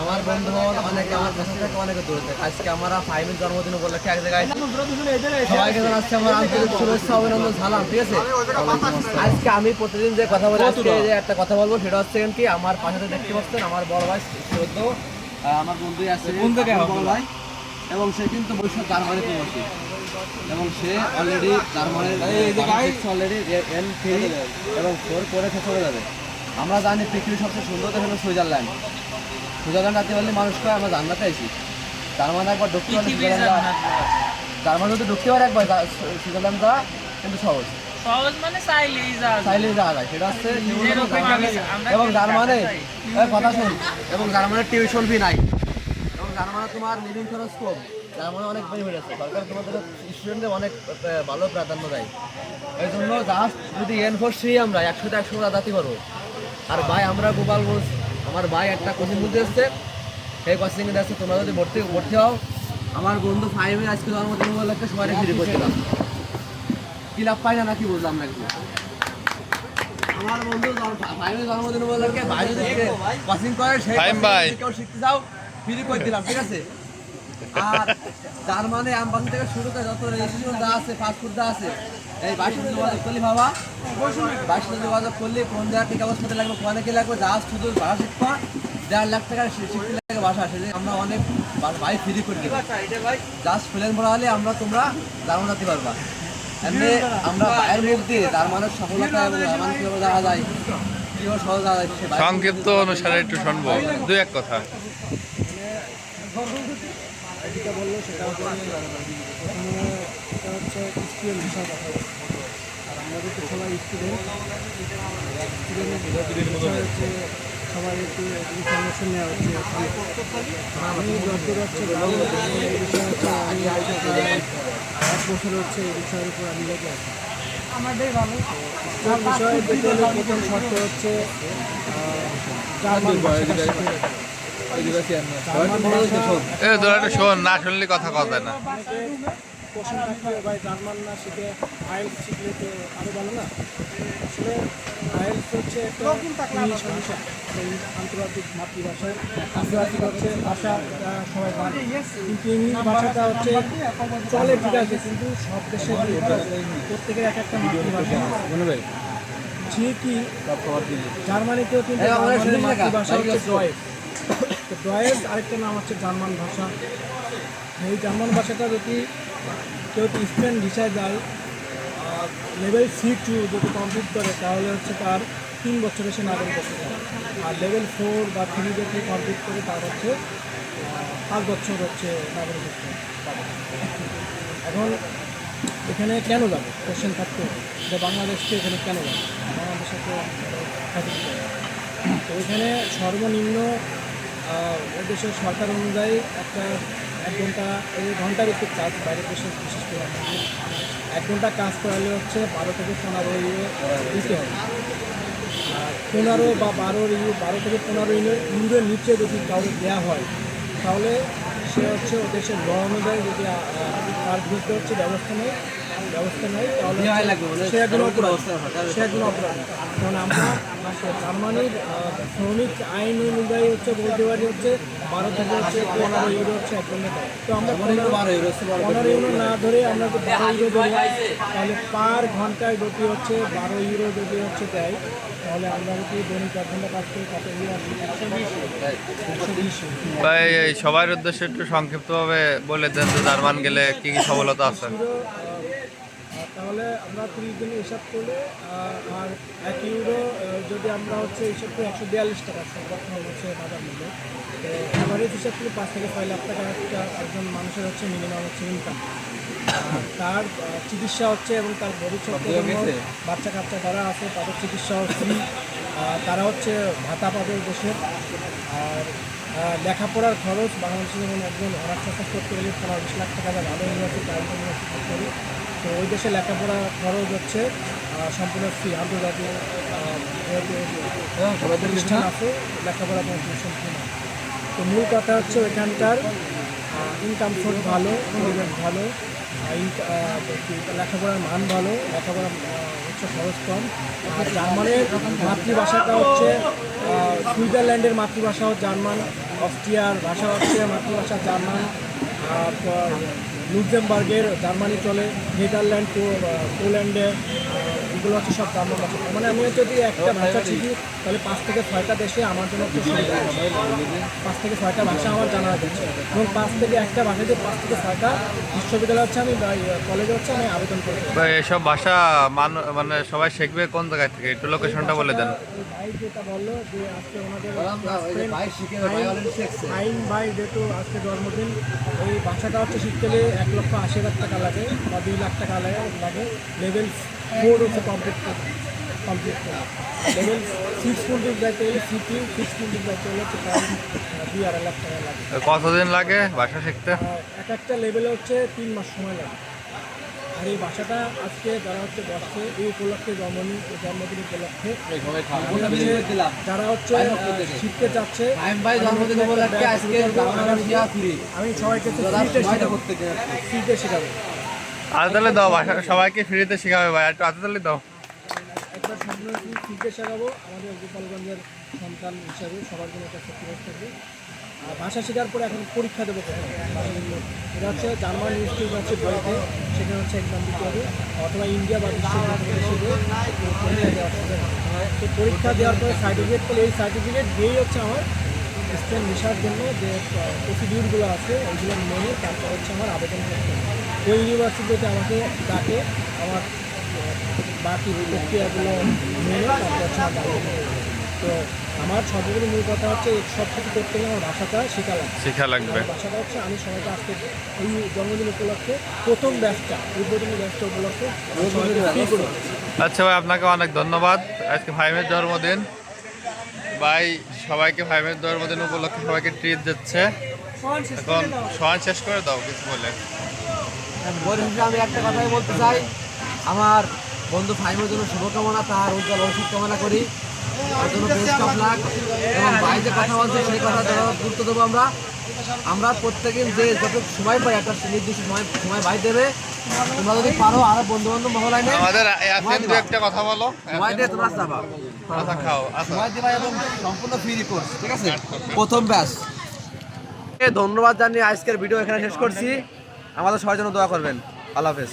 আমার। বন্ধুবল অনেকে আমার কাছে থেকে অনেকে দূরে। আজকে আমরা ফাইভের জন্মদিন উপলক্ষে এক জায়গায় সবাইকে জানাচ্ছি আমার আন্তরিক শুভেচ্ছা অভিনন্দন সালাম ঠিক আছে? আজকে আমি প্রতিদিন যে কথা বলি আজকে যে একটা কথা বলব সেটা হচ্ছে কি আমার পাশে দেখতে পাচ্ছেন আমার বড় ভাই সদ্য আমার বন্ধুই আছে কোন থেকে বড় ভাই। এবং সে কিন্তু বৈশ্ব জার্মানি প্রবাসী এবং সে অলরেডি জার্মানির অলরেডি এন থ্রি এবং ফোর করে সে চলে যাবে। আমরা জানি পৃথিবীর সবচেয়ে সুন্দর দেশ হলো সুইজারল্যান্ড। সুইজারল্যান্ড রাতে বললে মানুষকে আমরা জান্নাতে আইছি। তার মানে একবার ঢুকতে সুইজারল্যান্ড তার মানে যদি ঢুকতে পারে একবার সুইজারল্যান্ড যাওয়া কিন্তু সহজ। সহজ মানে চাইলেই যাওয়া যায়। যাওয়া যায়। সেটা হচ্ছে নিজের উপর জার্মানি আমরা এবং জার্মানে কথা শুন। এবং জার্মানের টিউশন ফি নাই। এবং জার্মানে তোমার লিভিং খরচ কম। জার্মানে অনেক বেনিফিট আছে। সরকার তোমাদের স্টুডেন্টদের অনেক ভালো প্রাধান্য দেয়। এই জন্য জাস্ট যদি এন ফোর সি আমরা একশোতে একশো দাঁড়াতে পারব আর ভাই আমরা গোপালগঞ্জ আমার ভাই একটা কোচিং বুঝতে এসছে সেই কোচিংয়ে যাচ্ছে তোমরা যদি ভর্তি ভর্তি হও। আমার বন্ধু ফাইভে আজকে জন্মদিন উপলক্ষে সবাই ফ্রি করছিলাম কি লাভ পাই না নাকি বুঝলাম না একটু আমার বন্ধু ভাইয়ের জন্মদিন উপলক্ষে ভাই যদি কোচিং করে সেই কেউ শিখতে যাও ফ্রি করে দিলাম ঠিক আছে? আর তার মানে আমবাসী থেকে শুরু করে যত রেজিস্ট্রেশন আছে আছে, এই যোগাযোগ করলি বাবা। বাইশ যোগাযোগ করলি, কোন জায়গা থেকে কাগজপত্র লাগবে লাগবে শুধু শিক্ষা দেড় লাখ টাকা শি- শিখতে লাগে সেটা আমরা অনেক ভাই ফ্রি করে প্লেন ভরা হলে আমরা তোমরা যেতে পারবা। এমনি আমরা বাইরের মুখ দিয়ে তার মানে সফলতা এবং কীভাবে দেখা যায়, কীভাবে সহজ দেখা মুখ সংক্ষিপ্ত অনুসারে একটু শুনব। দু এক কথা। যেটা বলল সেটা হচ্ছে প্রথমে এটা হচ্ছে স্টুডেন্ট বিষয় কথা। বলছে। আর আমরা যেহেতু সবাই স্টুডেন্ট। স্টুডেন্ট হচ্ছে সবাই একটু ইনফরমেশন নেওয়া হচ্ছে। আমি যতদূর হচ্ছে এই বিষয় হচ্ছে আমি এক বছর হচ্ছে এই বিষয়ের উপর আমি লেগে আছি। আমাদের ভালো বিষয় প্রথম শর্ত হচ্ছে এ তোরা একটু শোন না শুনলে কথা কথা না। কোশ্চেন থাকবে ভাই জার্মান না শিখে আইএলস শিখলে তো আরও ভালো না আসলে আইএলস হচ্ছে একটা ইংলিশ ভাষা আন্তর্জাতিক মাতৃভাষা। আন্তর্জাতিক হচ্ছে ভাষা সবাই জানে কিন্তু ইংলিশ ভাষাটা হচ্ছে চলে ঠিক আছে কিন্তু সব দেশে প্রত্যেকের এক একটা মাতৃভাষা আছে। যে কি জার্মানিতেও কিন্তু মাতৃভাষা হচ্ছে তো ডয়েস আরেকটা নাম হচ্ছে জার্মান ভাষা। এই জার্মান ভাষাটা যদি কেউ স্টুডেন্ট ভিসায় যায় লেভেল সি টু যদি কমপ্লিট করে, তাহলে হচ্ছে তার তিন বছরে সে নাগরিক আর লেভেল ফোর বা থ্রি যদি কমপ্লিট করে, তার হচ্ছে পাঁচ বছর হচ্ছে নাগরিকত্ব পাবে এখন এখানে কেন যাবে? কোশ্চেন থাকতে হবে। যে বাংলাদেশকে এখানে কেন যাবে? বাংলাদেশে তো এখানে সর্বনিম্ন দেশের সরকার অনুযায়ী একটা এক ঘণ্টা, এই ঘণ্টার একটু কাজ বাইরের দেশে, বিশেষ করে এক ঘণ্টা কাজ করালে হচ্ছে বারো থেকে পনেরো ইউরো দিতে হবে। আর পনেরো বা বারো ইউরো, বারো থেকে পনেরো ইউরো, ইউরোর নিচে যদি কাউকে দেওয়া হয়, তাহলে সে হচ্ছে দেশের ল অনুযায়ী যদি তার বিরুদ্ধে হচ্ছে ব্যবস্থা নেয় ব্যবস্থা নেয় তাহলে দেওয়াই লাগবে, মানে সে একজন সর্বোচ্চ অপরাধী। ব্যবস্থা সে একজন অপরাধী। কারণ আমরা জার্মানির আহ, শ্রমিক আইন অনুযায়ী হচ্ছে বলতে পারি হচ্ছে বারো থেকে হচ্ছে পনেরো ইউরো হচ্ছে তো আমরা পনেরো ইউরো না ধরে আমরা যদি বারো ইউরো ধরি তাহলে পার ঘন্টায় যদি হচ্ছে বারো ইউরো যদি হচ্ছে দেয় তাহলে আমরা যদি দৈনিক এক ঘণ্টা কাজ করি কত ইউরো আসবে একশো বিশ একশো বিশ ভাই সবার উদ্দেশ্যে একটু সংক্ষিপ্তভাবে বলে দেন যে জার্মান গেলে কি কি সফলতা আছে? তাহলে আমরা তিরিশ দিনে হিসাব করলে আর এক ইউরো যদি আমরা হচ্ছে হিসাব করি একশো বিয়াল্লিশ টাকা বর্তমান হচ্ছে বাজার মূল্য তো অ্যাভারেজ হিসাব করি পাঁচ থেকে ছয় লাখ টাকা একটা একজন মানুষের হচ্ছে মিনিমাম হচ্ছে ইনকাম তার চিকিৎসা হচ্ছে এবং তার ভবিষ্যৎ বাচ্চা কাচ্চা যারা আছে তাদের চিকিৎসা ফ্রি তারা হচ্ছে ভাতা পাবে দেশের আর লেখাপড়ার খরচ বাংলাদেশে যেমন একজন অনার্স করতে গেলে পনেরো বিশ লাখ টাকা ভালো ইউনিভার্সিটি প্রাইভেট ইউনিভার্সিটি করতে হবে তো ওই দেশে লেখাপড়া খরচ হচ্ছে সম্পূর্ণ ফ্রি আন্তর্জাতিক প্রতিষ্ঠান আছে লেখাপড়া কোনো টিউশন ফি না। তো মূল কথা হচ্ছে ওইখানকার ইনকাম সোর্স ভালো পরিবেশ ভালো লেখাপড়ার মান ভালো লেখাপড়া হচ্ছে খরচ কম। আর জার্মানের মাতৃভাষাটা হচ্ছে সুইজারল্যান্ডের মাতৃভাষা জার্মান। অস্ট্রিয়ার ভাষা অস্ট্রিয়ার মাতৃভাষা জার্মান তারপর লুক্সেমবার্গের জার্মানি চলে নেদারল্যান্ড পোল্যান্ডে এগুলো হচ্ছে সব ভাষা মানে আমি যদি একটা ভাষা শিখি তাহলে পাঁচ থেকে ছয়টা দেশে আমার জন্য পাঁচ থেকে ছয়টা ভাষা আমার জানা যাচ্ছে এবং পাঁচ থেকে একটা ভাষাতে পাঁচ থেকে ছয়টা বিশ্ববিদ্যালয় হচ্ছে আমি কলেজে হচ্ছে আমি আবেদন করি। এসব ভাষা মান সবাই শিখবে কোন জায়গা থেকে? একটু লোকেশনটা বলে দেন। ভাই যেটা বলল যে আজকে ওনাদের আইন ভাই যেহেতু আজকে জন্মদিন এই ভাষাটা হচ্ছে শিখতে গেলে এক লক্ষ আশি হাজার টাকা লাগে বা দুই লাখ টাকা লাগে লাগে লেভেল ফোর হচ্ছে কমপ্লিট কমপ্লিট করে লেভেল সিক্স পর্যন্ত যাইতে গেলে সিটি সিক্স পর্যন্ত যাইতে গেলে হচ্ছে দুই আড়াই লাখ টাকা লাগে কতদিন লাগে ভাষা শিখতে? আর এক একটা লেভেলে হচ্ছে তিন মাস সময় লাগে। আর এই ভাষাটা আজকে যারা হচ্ছে বসছে এই উপলক্ষে জন্মদিন জন্মদিন উপলক্ষে যারা হচ্ছে শিখতে চাচ্ছে আমি সবাইকে ফ্রিতে শেখাবো। আতালে দাও ভাষা সবাইকে ফ্রিতে শেখাবে, ভাই, একটু আতালে দাও। একবার সম্পূর্ণ ফ্রিতে শেখাবো? আমাদের গোপালগঞ্জের সন্তান হিসাবে সবার জন্য একটা সত্যি থাকবে আর ভাষা শেখার পরে এখন পরীক্ষা দেবো। এটা হচ্ছে জার্মান ইনস্টিটিউট আছে বইতে সেখানে হচ্ছে এক্সাম দিতে হবে। অথবা ইন্ডিয়া বা তো পরীক্ষা দেওয়ার পরে সার্টিফিকেট পেলে এই সার্টিফিকেট দিয়েই হচ্ছে আমার স্টেম ভিসার জন্য যে প্রসিডিউরগুলো আছে, ওইগুলো মেনে তারপর হচ্ছে আমার আবেদন করতে হবে। ওই ইউনিভার্সিটিতে আমাকে ডাকে আমার বাকি প্রক্রিয়াগুলো মেনে। তো আমার সর্বোপরি মূল কথা হচ্ছে সব কিছু করতে গেলে আমার ভাষাটা শেখা লাগবে। শেখা লাগবে। ভাষাটা হচ্ছে আমি সবাইকে আজকে এই জন্মদিন উপলক্ষে প্রথম ব্যাচটা উদ্বোধনী ব্যাচটা উপলক্ষে। আচ্ছা ভাই আপনাকে অনেক ধন্যবাদ। আজকে ভাইমের জন্মদিন। ভাই সবাইকে ভাইমের জন্মদিন উপলক্ষে সবাইকে ট্রিট দিচ্ছে। এখন সমান শেষ করে দাও কিছু বলে। পরিশেষে আমি একটা কথাই বলতে চাই। আমার বন্ধু ফাইমের জন্য শুভকামনা তার উজ্জ্বল ওষুধ কামনা করি। তার জন্য বেস্ট অফ লাক এবং ভাই যে কথা বলছে সেই কথা যত গুরুত্ব দেবো আমরা। আমরা প্রত্যেকদিন যে যত সময় পাই একটা নির্দিষ্ট সময় সময় ভাই দেবে। তোমরা যদি পারো আরও বন্ধু বান্ধব মহলায় নেই আমাদের দু একটা কথা বলো। সময় দিয়ে তোমরা যাবা কথা খাও আচ্ছা। সময় দিবা এবং সম্পূর্ণ ফ্রি কোর্স ঠিক আছে? প্রথম ব্যাচ ধন্যবাদ জানিয়ে আজকের ভিডিও এখানে শেষ করছি। আমাদের সবার জন্য দোয়া করবেন। আল্লাহ হাফেজ।